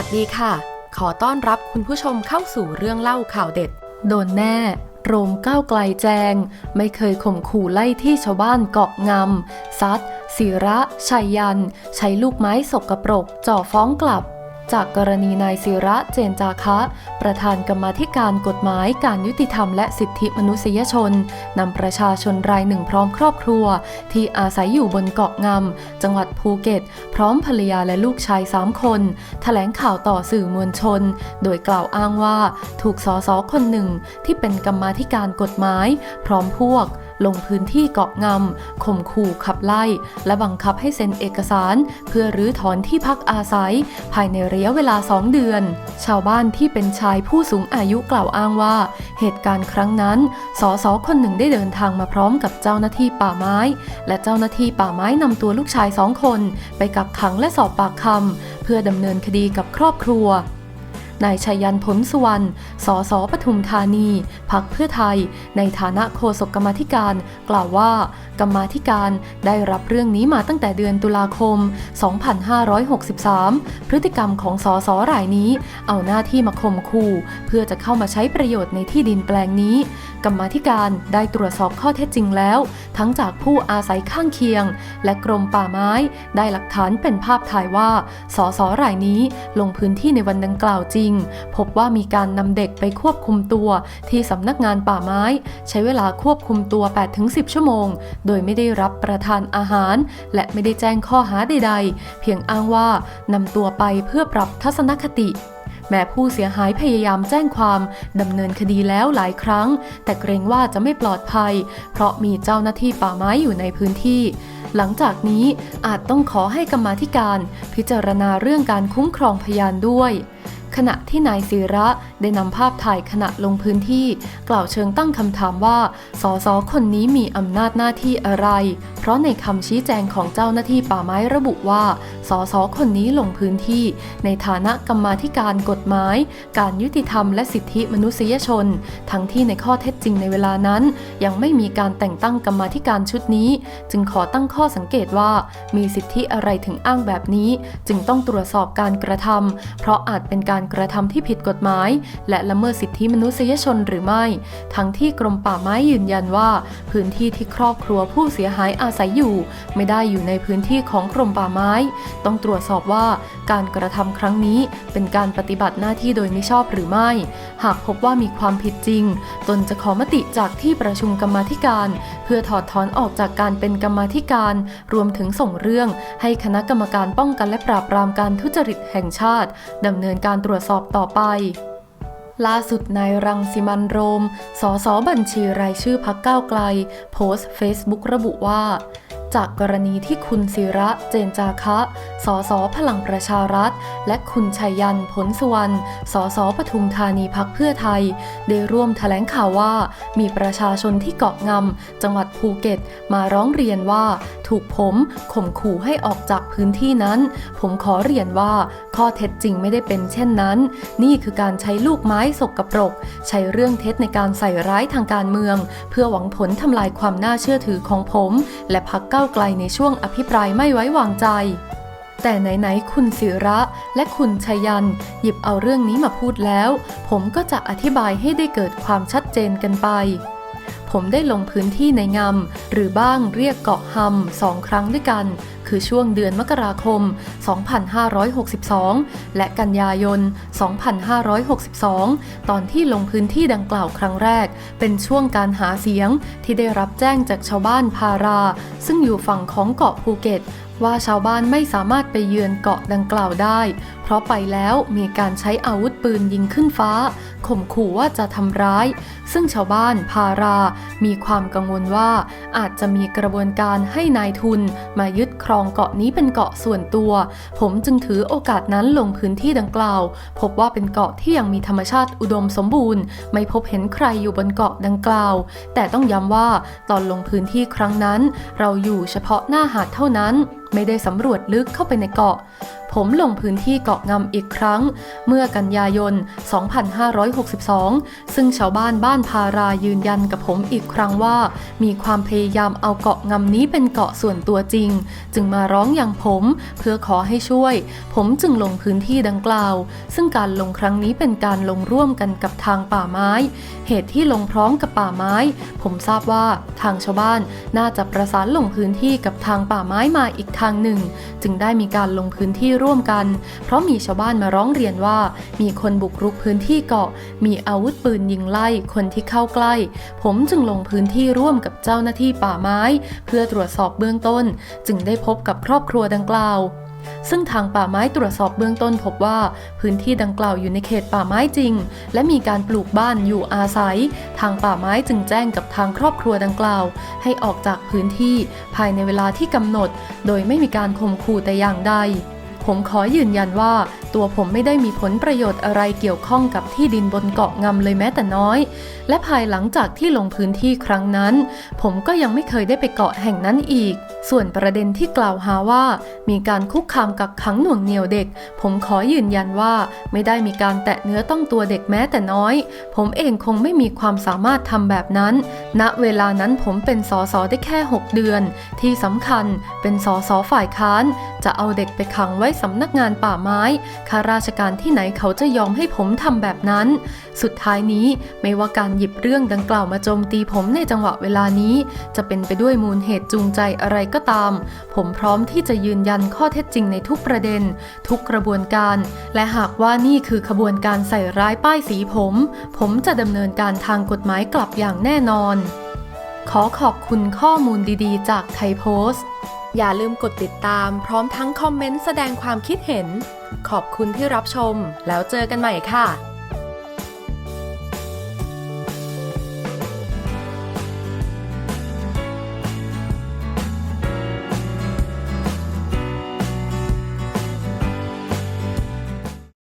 วัสดีค่ะ ขอต้อนรับคุณผู้ชมเข้าสู่เรื่องเล่าข่าวเด็ด โดนแน่ โรมก้าวไกลแจง ไม่เคยข่มขู่ไล่ที่ชาวบ้านเกาะงำซัดศิระ ชัยยัน ใช้ลูกไม้สกรปรก จ่อฟ้องกลับ จากกรณีนายศิระเจนจาคะ ประธานกรรมาธิการกฎหมายการยุติธรรมและสิทธิมนุษยชนนำประชาชนรายหนึ่งพร้อมครอบครัว ที่อาศัยอยู่บนเกาะงำจังหวัดภูเก็ต พร้อมภรรยาและลูกชายสามคนแถลงข่าวต่อสื่อมวลชน โดยกล่าวอ้างว่าถูกสอสอคนหนึ่งที่เป็นกรรมาธิการกฎหมาย พร้อมพวก ลงพื้นที่เกาะงำข่มขู่ขับไล่ และบังคับให้เซ็นเอกสาร เพื่อรื้อถอนที่พักอาศัย ภายในระยะเวลา2เดือน ชาวบ้านที่เป็นชายผู้สูงอายุกล่าวอ้างว่า เหตุการณ์ครั้งนั้นสสคนหนึ่งได้เดินทางมาพร้อมกับเจ้าหน้าที่ป่าไม้ และเจ้าหน้าที่ป่าไม้นำตัวลูกชายสองคน ไปกักขังและสอบปากคำเพื่อดำเนินคดีกับครอบครัว นายชัยยันผลสุวรรณ สสปทุมธานี พักเพื่อไทย ในฐานะโฆษกกรรมธิการ กล่าวว่า กรรมธิการได้รับเรื่องนี้มาตั้งแต่เดือนตุลาคม 2563 พฤติกรรมของสสรายนี้ เอาหน้าที่มาข่มขู่เพื่อจะเข้ามาใช้ประโยชน์ในที่ดินแปลงนี้ กรรมธิการได้ตรวจสอบข้อเท็จจริงแล้ว ทั้งจากผู้อาศัยข้างเคียง และกรมป่าไม้ ได้หลักฐานเป็นภาพถ่ายว่า สสรายนี้ลงพื้นที่ในวันดังกล่าวจริงพบว่ามีการนำเด็กไปควบคุมตัวที่สำนักงานป่าไม้ ใช้เวลาควบคุมตัว 8-10 ชั่วโมง โดยไม่ได้รับประทานอาหาร และไม่ได้แจ้งข้อหาใด ๆ เพียงอ้างว่านำตัวไปเพื่อปรับทัศนคติแม้ผู้เสียหายพยายามแจ้งความดำเนินคดีแล้วหลายครั้ง แต่เกรงว่าจะไม่ปลอดภัย เพราะมีเจ้าหน้าที่ป่าไม้อยู่ในพื้นที่ หลังจากนี้อาจต้องขอให้กรรมาธิการ พิจารณาเรื่องการคุ้มครองพยานด้วย ขณะที่นายศิระได้นำภาพถ่ายขณะลงพื้นที่ กล่าวเชิงตั้งคำถามว่าสสคนนี้มีอำนาจหน้าที่อะไร เพราะในคำชี้แจงของเจ้าหน้าที่ป่าไม้ระบุว่าสสคนนี้ลงพื้นที่ ในฐานะกรรมาธิการกฎหมาย การยุติธรรมและสิทธิมนุษยชน ทั้งที่ในข้อเท็จจริงในเวลานั้น ยังไม่มีการแต่งตั้งกรรมาธิการชุดนี้ จึงขอตั้งข้อสังเกตว่า มีสิทธิอะไรถึงอ้างแบบนี้ จึงต้องตรวจสอบการกระทำเพราะอาจเป็นการการกระทำที่ผิดกฎหมาย และละเมิดสิทธิมนุษยชนหรือไม่ ทั้งที่กรมป่าไม้ยืนยันว่า พื้นที่ที่ครอบครัวผู้เสียหายอาศัยอยู่ ไม่ได้อยู่ในพื้นที่ของกรมป่าไม้ ต้องตรวจสอบว่าการกระทำครั้งนี้เป็นการปฏิบัติหน้าที่โดยมิชอบหรือไม่ หากพบว่ามีความผิดจริง ตนจะขอมติจากที่ประชุมกรรมาธิการ เพื่อถอดถอนออกจากการเป็นกรรมาธิการ รวมถึงส่งเรื่อง ให้คณะกรรมการป้องกันและปราบปรามการทุจริตแห่งชาติดำเนินการตรวจสอบต่อไป ล่าสุดนายรังสิมันโรม สสบัญชีรายชื่อพักก้าวไกล โพสต์เฟซบุ๊กระบุว่า จากกรณีที่คุณศิระเจนจาคะ สสพลังประชารัฐ และคุณชัยยันผลสุวรรณ สสปทุมธานีพักเพื่อไทย ได้ร่วมแถลงข่าวว่า มีประชาชนที่เกาะงำจังหวัดภูเก็ต มาร้องเรียนว่า ถูกผมข่มขู่ให้ออกจากพื้นที่นั้น ผมขอเรียนว่า ข้อเท็จจริงไม่ได้เป็นเช่นนั้น นี่คือการใช้ลูกไม้สกปรก ใช้เรื่องเท็จในการใส่ร้ายทางการเมือง เพื่อหวังผลทำลายความน่าเชื่อถือของผม และพักก้าวไกลในช่วงอภิปรายไม่ไว้วางใจ แต่ไหนๆคุณศิระและคุณชัยยัน หยิบเอาเรื่องนี้มาพูดแล้ว ผมก็จะอธิบายให้ได้เกิดความชัดเจนกันไป ผมได้ลงพื้นที่ในงำหรือบ้างเรียกเกาะฮัมสองครั้งด้วยกัน คือช่วงเดือนมกราคม 2562 และกันยายน 2562 ตอนที่ลงพื้นที่ดังกล่าวครั้งแรก เป็นช่วงการหาเสียงที่ได้รับแจ้งจากชาวบ้านพารา ซึ่งอยู่ฝั่งของเกาะภูเก็ต ว่าชาวบ้านไม่สามารถไปเยือนเกาะดังกล่าวได้ เพราะไปแล้วมีการใช้อาวุธปืนยิงขึ้นฟ้า ข่มขู่ว่าจะทำร้าย ซึ่งชาวบ้านพารา มีความกังวลว่าอาจจะมีกระบวนการให้นายทุน มายึดครองเกาะนี้เป็นเกาะส่วนตัว ผมจึงถือโอกาสนั้นลงพื้นที่ดังกล่าว พบว่าเป็นเกาะที่ยังมีธรรมชาติอุดมสมบูรณ์ ไม่พบเห็นใครอยู่บนเกาะดังกล่าว แต่ต้องย้ำว่าตอนลงพื้นที่ครั้งนั้น เราอยู่เฉพาะหน้าหาดเท่านั้นไม่ได้สำรวจลึกเข้าไปในเกาะ ผมลงพื้นที่เกาะงำอีกครั้ง เมื่อกันยายน 2562 ซึ่งชาวบ้านบ้านพารายืนยันกับผมอีกครั้งว่า มีความพยายามเอาเกาะงำนี้เป็นเกาะส่วนตัวจริง จึงมาร้องอย่างผมเพื่อขอให้ช่วย ผมจึงลงพื้นที่ดังกล่าว ซึ่งการลงครั้งนี้เป็นการลงร่วมกันกับทางป่าไม้ เหตุที่ลงพร้อมกับป่าไม้ ผมทราบว่าทางชาวบ้านน่าจะประสานลงพื้นที่กับทางป่าไม้มาอีกทางหนึ่ง จึงได้มีการลงพื้นที่ร่วมกัน เพราะมีชาวบ้านมาร้องเรียนว่า มีคนบุกรุกพื้นที่เกาะ มีอาวุธปืนยิงไล่คนที่เข้าใกล้ ผมจึงลงพื้นที่ร่วมกับเจ้าหน้าที่ป่าไม้ เพื่อตรวจสอบเบื้องต้น จึงได้พบกับครอบครัวดังกล่าวซึ่งทางป่าไม้ตรวจสอบเบื้องต้นพบว่า พื้นที่ดังกล่าวอยู่ในเขตป่าไม้จริง และมีการปลูกบ้านอยู่อาศัย ทางป่าไม้จึงแจ้งกับทางครอบครัวดังกล่าว ให้ออกจากพื้นที่ภายในเวลาที่กำหนด โดยไม่มีการข่มขู่แต่อย่างใด ผมขอยืนยันว่า ตัวผมไม่ได้มีผลประโยชน์อะไรเกี่ยวข้องกับที่ดินบนเกาะงำเลยแม้แต่น้อย และภายหลังจากที่ลงพื้นที่ครั้งนั้น ผมก็ยังไม่เคยได้ไปเกาะแห่งนั้นอีกส่วนประเด็นที่กล่าวหาว่า มีการคุกคามกักขังหน่วงเหนียวเด็ก ผมขอยืนยันว่า ไม่ได้มีการแตะเนื้อต้องตัวเด็กแม้แต่น้อย ผมเองคงไม่มีความสามารถทำแบบนั้น ณเวลานั้นผมเป็นสสได้แค่ 6 เดือน ที่สำคัญเป็นสสฝ่ายค้าน จะเอาเด็กไปขังไว้สำนักงานป่าไม้ข้าราชการที่ไหนเขาจะยอมให้ผมทำแบบนั้น สุดท้ายนี้ไม่ว่าการหยิบเรื่องดังกล่าวมาโจมตีผมในจังหวะเวลานี้ จะเป็นไปด้วยมูลเหตุจูงใจอะไรก็ตาม ผมพร้อมที่จะยืนยันข้อเท็จจริงในทุกประเด็น ทุกกระบวนการ และหากว่านี่คือขบวนการใส่ร้ายป้ายสีผม ผมจะดำเนินการทางกฎหมายกลับอย่างแน่นอน ขอขอบคุณข้อมูลดีๆ จากไทยโพสต์ อย่าลืมกดติดตาม พร้อมทั้งคอมเมนต์แสดงความคิดเห็น ขอบคุณที่รับชม แล้วเจอกันใหม่ค่ะ